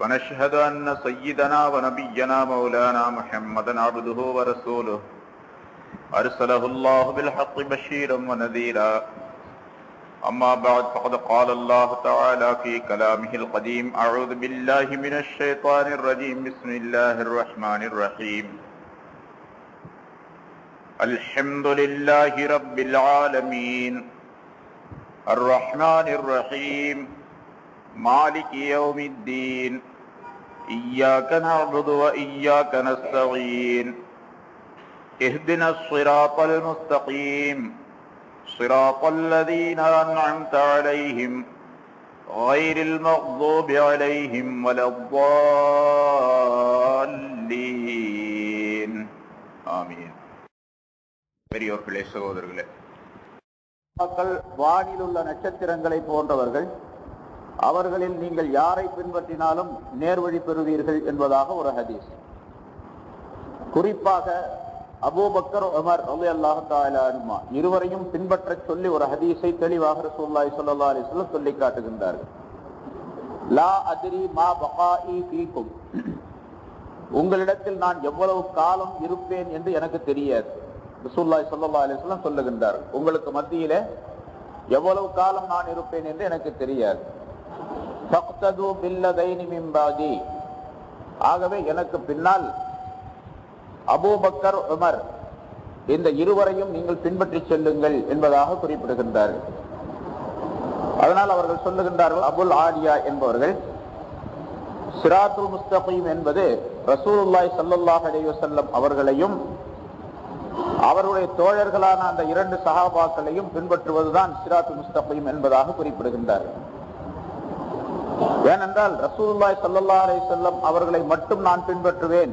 ونشهد أن سيدنا ونبينا مولانا محمدا عبده ورسوله. أرسله الله بالحق بشيرا ونذيرا. أما بعد فقد قال الله تعالى في كلامه القديم أعوذ بالله من الشيطان الرجيم. بسم الله الرحمن الرحيم. الحمد لله رب العالمين. الرحمن الرحيم. مالك يوم الدين إياك نعبد وإياك نستعين اهدنا الصراط المستقيم صراط الذين أنعمت عليهم غير المغضوب عليهم ولا الضالين آمين பெரியோர்களே சகோதரர்களே மக்கள் வானில் உள்ள நட்சத்திரங்களை போன்றவர்கள் அவர்களில் நீங்கள் யாரை பின்பற்றினாலும் நேர்வழி பெறுவீர்கள் என்பதாக ஒரு ஹதீஸ். குறிப்பாக அபூபக்கர் உமர் ரலி அல்லாஹாலுமா இருவரையும் பின்பற்றச் சொல்லி ஒரு ஹதீஸை தெளிவாக ரசூலுல்லாஹி சொல்லா அலைஹி வஸல்லம் சொல்லி காட்டுகின்றார்கள். லா அதிரி மா பகாஇ உங்களிடத்தில் நான் எவ்வளவு காலம் இருப்பேன் என்று எனக்கு தெரியாது. ரசூலுல்லாஹி ஸல்லல்லாஹு சொல்லுகின்றார் உங்களுக்கு மத்தியிலே எவ்வளவு காலம் நான் இருப்பேன் என்று எனக்கு தெரியாது. ஃபக்தது பில்லதைனி ஆகவே எனக்கு பின்னால் அபூபக்கர் உமர் இந்த இருவரையும் நீங்கள் பின்பற்றி செல்லுங்கள் என்பதாக குறிப்பிடுகின்றார்கள் அதனால் அவர்கள் சொல்லுகின்றார்கள் அபுல் ஆலியா என்பவர்கள் சிராத்துல் முஸ்தகீம் என்பது ரசூலுல்லாய் சல்லுல்லாஹ் அலைஹி அவர்களையும் அவருடைய தோழர்களான அந்த இரண்டு சகாபாக்களையும் பின்பற்றுவதுதான் சிராத்து முஸ்தகீம் என்பதாக குறிப்பிடுகின்றார்கள். ஏனென்றால் ரசூலுல்லாய் சல்லல்லாஹ் அலைஹி வஸல்லம் அவர்களை மட்டும் நான் பின்பற்றுவேன்.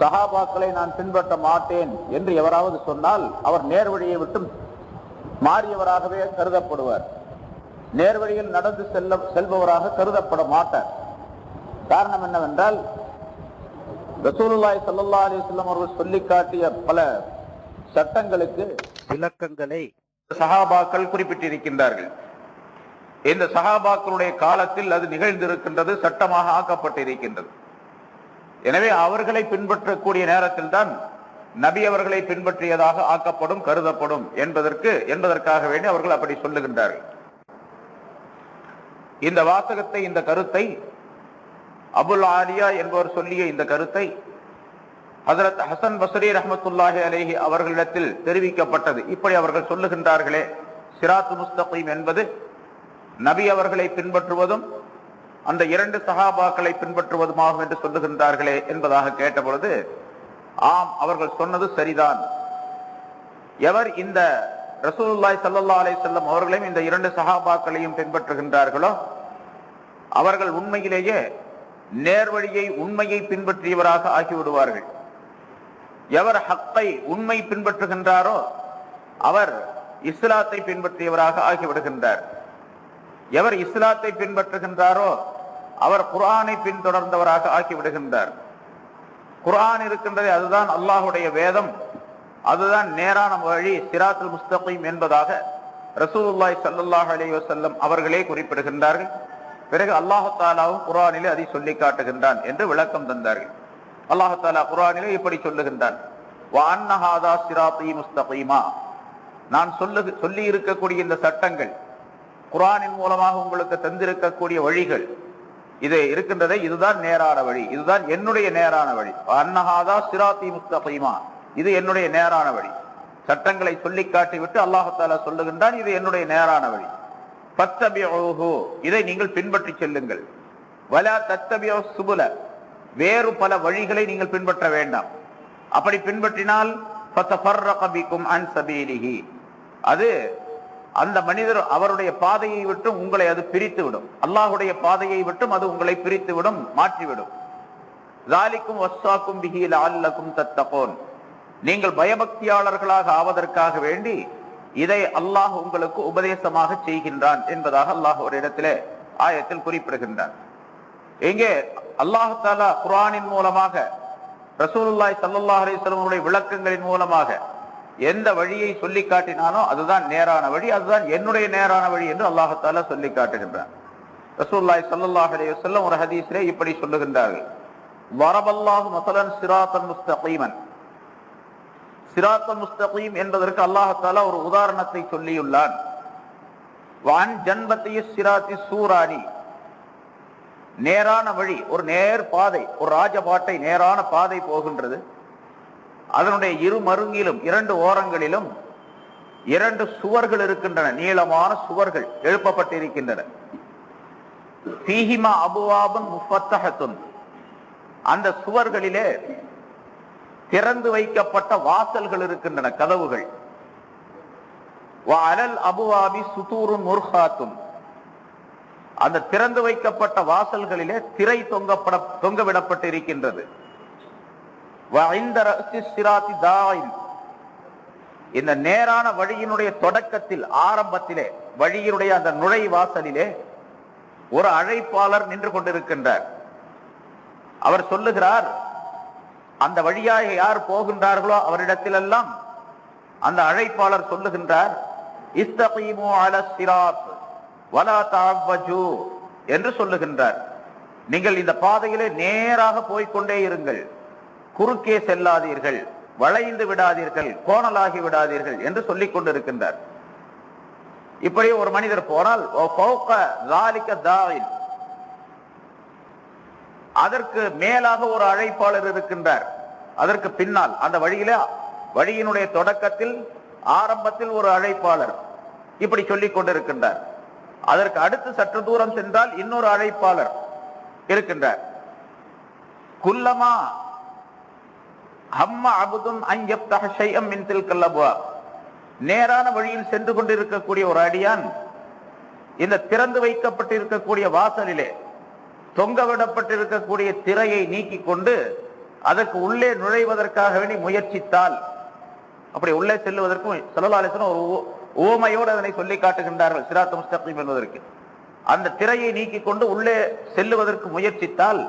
சஹாபாக்களை நான் பின்பற்ற மாட்டேன் என்று எவராவது சொன்னால் அவர் நேர்வழியை விட்டு மாறியவராகவே கருதப்படுவார். நேர்வழியில் நடந்து செல்ல செல்பவராக கருதப்பட மாட்டார். காரணம் என்னவென்றால் ரசூலுல்லாய் சல்லா அலிஸ்லாம் அவர்கள் சொல்லி காட்டிய பல சட்டங்களுக்கு விளக்கங்களை சஹாபாக்கள் குறிப்பிட்டிருக்கின்றார்கள். இந்த சகாபாக்களுடைய காலத்தில் அது நிகழ்ந்திருக்கின்றது சட்டமாக ஆக்கப்பட்டிருக்கின்றது. எனவே அவர்களை பின்பற்றக்கூடிய நேரத்தில் தான் நபி அவர்களை பின்பற்றியதாக ஆக்கப்படும் கருதப்படும் என்பதற்கு என்பதற்காக வேண்டி அவர்கள் அப்படி சொல்லுகின்றார்கள். இந்த வாசகத்தை இந்த கருத்தை அபுல் ஆலியா என்பவர் சொல்லிய இந்த கருத்தை ஹசரத் ஹசன் பசரி ரஹமத்துல்லாஹி அலேஹி அவர்களிடத்தில் தெரிவிக்கப்பட்டது. இப்படி அவர்கள் சொல்லுகின்றார்களே சிராத்து முஸ்தகீம் என்பது நபி அவர்களை பின்பற்றுவதும் அந்த இரண்டு சகாபாக்களை பின்பற்றுவதுமாகும் என்று சொல்லுகின்றார்களே என்பதாக கேட்டபொழுது ஆம் அவர்கள் சொன்னது சரிதான். எவர் இந்த ரசூலுல்லாய் சல்லா அலை செல்லம் அவர்களையும் இந்த இரண்டு சகாபாக்களையும் பின்பற்றுகின்றார்களோ அவர்கள் உண்மையிலேயே நேர்வழியை உண்மையை பின்பற்றியவராக ஆகிவிடுவார்கள். எவர் ஹக்கை உண்மை பின்பற்றுகின்றாரோ அவர் இஸ்லாத்தை பின்பற்றியவராக ஆகிவிடுகின்றார். எவர் இஸ்லாத்தை பின்பற்றுகின்றாரோ அவர் குரானை பின்தொடர்ந்தவராக ஆக்கிவிடுகின்றார். குரான் இருக்கின்றது அதுதான் அல்லாஹுடைய வேதம். அதுதான் நேரான வழி சிராத்துல் முஸ்தகீம் என்பதாக ரசூலுல்லாய் சல்லாஹ் அலி வசல்லம் அவர்களே குறிப்பிடுகின்றார்கள். பிறகு அல்லாஹாலாவும் குரானிலே அதை சொல்லி காட்டுகின்றான் என்று விளக்கம் தந்தார்கள். அல்லாஹாலா குரானிலே இப்படி சொல்லுகின்றான். நான் சொல்லு சொல்லி இருக்கக்கூடிய இந்த சட்டங்கள் குரானின் மூலமாக உங்களுக்கு தந்திருக்கக்கூடிய வழிகள். இது இருக்கின்றதை இதுதான் நேரான வழி. இதுதான் என்னுடைய நேரான வழி. அன்னஹாதா சிராத்தி முஸ்தகீமா. இது என்னுடைய நேரான வழி. சட்டங்களை சொல்லி காட்டிவிட்டு அல்லாஹால சொல்லுகின்றான் இது என்னுடைய நேரான வழி. பத்தபியோஹோ இதை நீங்கள் பின்பற்றி செல்லுங்கள். வலா தத்தபியோ சுபுல. வேறு பல வழிகளை நீங்கள் பின்பற்ற வேண்டாம். அப்படி பின்பற்றினால் அது அந்த மனிதர் அவருடைய பாதையை விட்டும் உங்களை அது பிரித்து விடும் அல்லாஹுடைய பாதையை விட்டும் அது உங்களை பிரித்து விடும் மாற்றிவிடும். லாலிக்கும் வஸ்தாக்கும் பிகியில் அல்லக்கும் தத்தகோன் நீங்கள் பயபக்தியாளர்களாக ஆவதற்காக வேண்டி இதை அல்லாஹ் உங்களுக்கு உபதேசமாக செய்கின்றான் என்பதாக அல்லாஹ் ஒரு இடத்திலே ஆயத்தில் குறிப்பிடுகின்றான். இங்கே அல்லாஹாலா குரானின் மூலமாக ரசூலுல்லாய் சல்லா அலிஸ்லமுடைய விளக்கங்களின் மூலமாக எந்த வழியை சொல்லி காட்டினானோ அதுதான் நேரான வழி அதுதான் என்னுடைய நேரான வழி என்று அல்லாஹத்தால சொல்லி காட்டுகின்றான். ரசூல்லாய் ஸல்லல்லாஹு அலைஹி ஒரு ஹதீஸ்லே இப்படி சொல்லுகின்றார்கள். வரபல்லாஹு மசலன் சிராத்தன் முஸ்தகீமன். சிராத்தல் முஸ்தகீம் என்பதற்கு அல்லாஹத்தால ஒரு உதாரணத்தை சொல்லியுள்ளான். வான் ஜன்பத்திய சிராத்தி சூராணி நேரான வழி ஒரு நேர் பாதை ஒரு ராஜபாட்டை நேரான பாதை போகின்றது. அதனுடைய இரு மருங்கிலும் இரண்டு ஓரங்களிலும் இரண்டு சுவர்கள் இருக்கின்றன நீளமான சுவர்கள் எழுப்பப்பட்டிருக்கின்றன. சீஹிமா அபுவாபுன் முஃபத்தஹத்துன். அந்த சுவர்களிலே திறந்து வைக்கப்பட்ட வாசல்கள் இருக்கின்றன கதவுகள். அலல் அபுவாபி சுதூரும் முர்ஹாத்துன். அந்த திறந்து வைக்கப்பட்ட வாசல்களிலே திரை தொங்கப்பட தொங்கவிடப்பட்டு இருக்கின்றது இந்த நேரான வழியினுடைய தொடக்கத்தில் ஆரம்பத்திலே வழியினுடைய அந்த நுழை வாசலிலே ஒரு அழைப்பாளர் நின்று கொண்டிருக்கின்றார். அவர் சொல்லுகிறார் அந்த வழியாக யார் போகின்றார்களோ அவரிடத்திலெல்லாம் அந்த அழைப்பாளர் சொல்லுகின்றார் சிராத் வலா என்று சொல்லுகின்றார். நீங்கள் இந்த பாதையிலே நேராக போய்க்கொண்டே இருங்கள். குறுக்கே செல்லாதீர்கள் வளைந்து விடாதீர்கள் கோணலாகி விடாதீர்கள் என்று சொல்லிக் கொண்டிருக்கின்றார். இப்படி ஒரு மனிதர் போனால் அதற்கு மேலாக ஒரு அழைப்பாளர் இருக்கின்றார். அதற்கு பின்னால் அந்த வழியில வழியினுடைய தொடக்கத்தில் ஆரம்பத்தில் ஒரு அழைப்பாளர் இப்படி சொல்லிக் கொண்டிருக்கின்றார். அதற்கு அடுத்து சற்று தூரம் சென்றால் இன்னொரு அழைப்பாளர் இருக்கின்றார். குல்லமா ஹம்ம அபுதுன் அஞ்சப்தஹ ஷைஅம் மின்தில் கல்லபுவா நேரான வழியில் சென்று கொண்டிருக்கக்கூடிய ஒரு அடியான் இந்த திறந்து வைக்கப்பட்டிருக்கக்கூடிய வாசலிலே தொங்க விடப்பட்டிருக்கக்கூடிய திரையை நீக்கிக் கொண்டு அதற்கு உள்ளே நுழைவதற்காக வேண்டி முயற்சித்தால் அப்படி உள்ளே செல்லுவதற்கும் செல்லலாலேசன் ஒரு ஓமையோடு அதனை சொல்லி காட்டுகின்றார்கள் சிராத் முஸ்தகீம் என்பதற்கு. அந்த திரையை நீக்கிக் கொண்டு உள்ளே செல்லுவதற்கு முயற்சித்தால்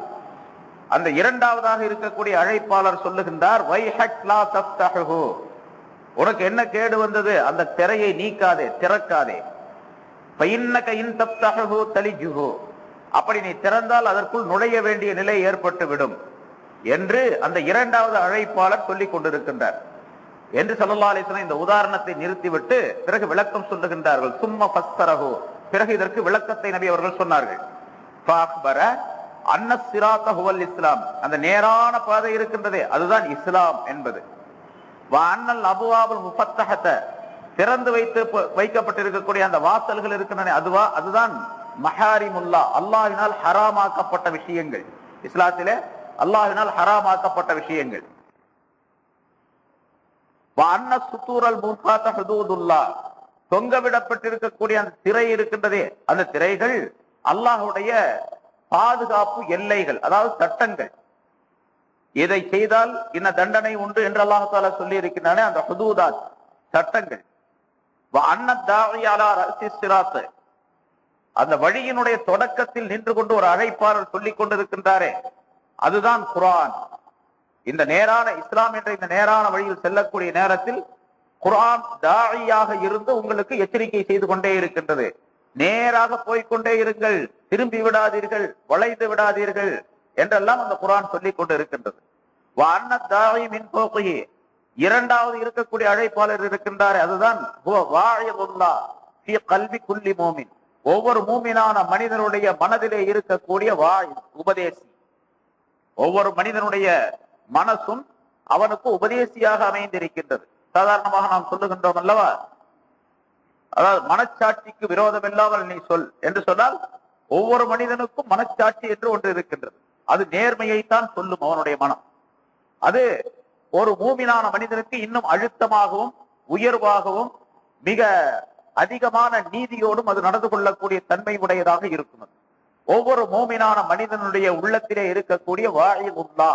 அந்த இரண்டாவதாக இருக்கக்கூடிய அழைப்பாளர் சொல்லுகின்றார் "வைஹக் லா உனக்கு என்ன கேடு வந்தது? அந்த திரையை நீக்காதே திறக்காதே. அப்படி நீ திறந்தால் அதற்குள் நுழைய வேண்டிய நிலை ஏற்பட்டு விடும் என்று அந்த இரண்டாவது அழைப்பாளர் சொல்லிக் கொண்டிருக்கின்றார். என்று சல்லா அலிஸ்லாம் இந்த உதாரணத்தை நிறுத்திவிட்டு பிறகு விளக்கம் சொல்லுகின்றார்கள். சும்மா பஸ்தரகோ பிறகு இதற்கு விளக்கத்தை நபி அவர்கள் சொன்னார்கள். ஃபஅக்பர இஸ்லாம். அந்த நேரான பாதை இருக்கின்றதே அதுதான் இஸ்லாம் என்பது. அண்ணல் அன்னல் அபுவாபுல் முப்பத்தகத்தை திறந்து வைத்து வைக்கப்பட்டிருக்கக்கூடிய அந்த வாசல்கள் இருக்கின்றன அதுவா அதுதான் மஹாரிமுல்லா அல்லாஹினால் ஹராமாக்கப்பட்ட விஷயங்கள். இஸ்லாத்திலே அல்லாஹினால் ஹராமாக்கப்பட்ட விஷயங்கள். வ அன்ன சுத்தூரல் முர்காத்த ஹுதூதுல்லா தொங்கவிடப்பட்டிருக்கக்கூடிய அந்த திரை இருக்கின்றதே அந்த திரைகள் அல்லாஹுடைய பாதுகாப்பு எல்லைகள் அதாவது சட்டங்கள். இதை செய்தால் என்ன தண்டனை உண்டு என்று அல்லாஹால சொல்லி இருக்கின்றன அந்த ஹுதூதாத் சட்டங்கள். வ அன்ன அந்த வழியினுடைய தொடக்கத்தில் நின்று கொண்டு ஒரு அழைப்பாளர் சொல்லிக் கொண்டிருக்கின்றாரே அதுதான் குரான் இந்த நேரான இஸ்லாம் என்ற இந்த நேரான வழியில் செல்லக்கூடிய நேரத்தில் குரான் தாழியாக இருந்து உங்களுக்கு எச்சரிக்கை செய்து கொண்டே இருக்கின்றது. நேராக போய்கொண்டே இருங்கள். திரும்பி விடாதீர்கள். வளைந்து விடாதீர்கள் என்றெல்லாம் அந்த குரான் சொல்லிக் கொண்டு இருக்கின்றது மின் ஃபௌகிஹி. இரண்டாவது இருக்கக்கூடிய அழைப்பாளர் இருக்கின்றார் அதுதான் கல்வி குல்லி மூமின். ஒவ்வொரு மூமினான மனிதனுடைய மனதிலே இருக்கக்கூடிய வாய் உபதேசி. ஒவ்வொரு மனிதனுடைய மனசும் அவனுக்கு உபதேசியாக அமைந்திருக்கின்றது. சாதாரணமாக நாம் சொல்லுகின்றோம் அல்லவா? அதாவது மனச்சாட்சிக்கு விரோதம் இல்லாமல் நீ சொல் என்று சொன்னால் ஒவ்வொரு மனிதனுக்கும் மனச்சாட்சி என்று ஒன்று இருக்கின்றது. அது நேர்மையைத்தான் சொல்லும் அவனுடைய மனம். அது ஒரு மூமினான மனிதனுக்கு இன்னும் அழுத்தமாகவும் உயர்வாகவும் மிக அதிகமான நீதியோடும் அது நடந்து கொள்ளக்கூடிய தன்மை உடையதாக இருக்கும். ஒவ்வொரு மூமினான மனிதனுடைய உள்ளத்திலே இருக்கக்கூடிய வாயிலுல்லா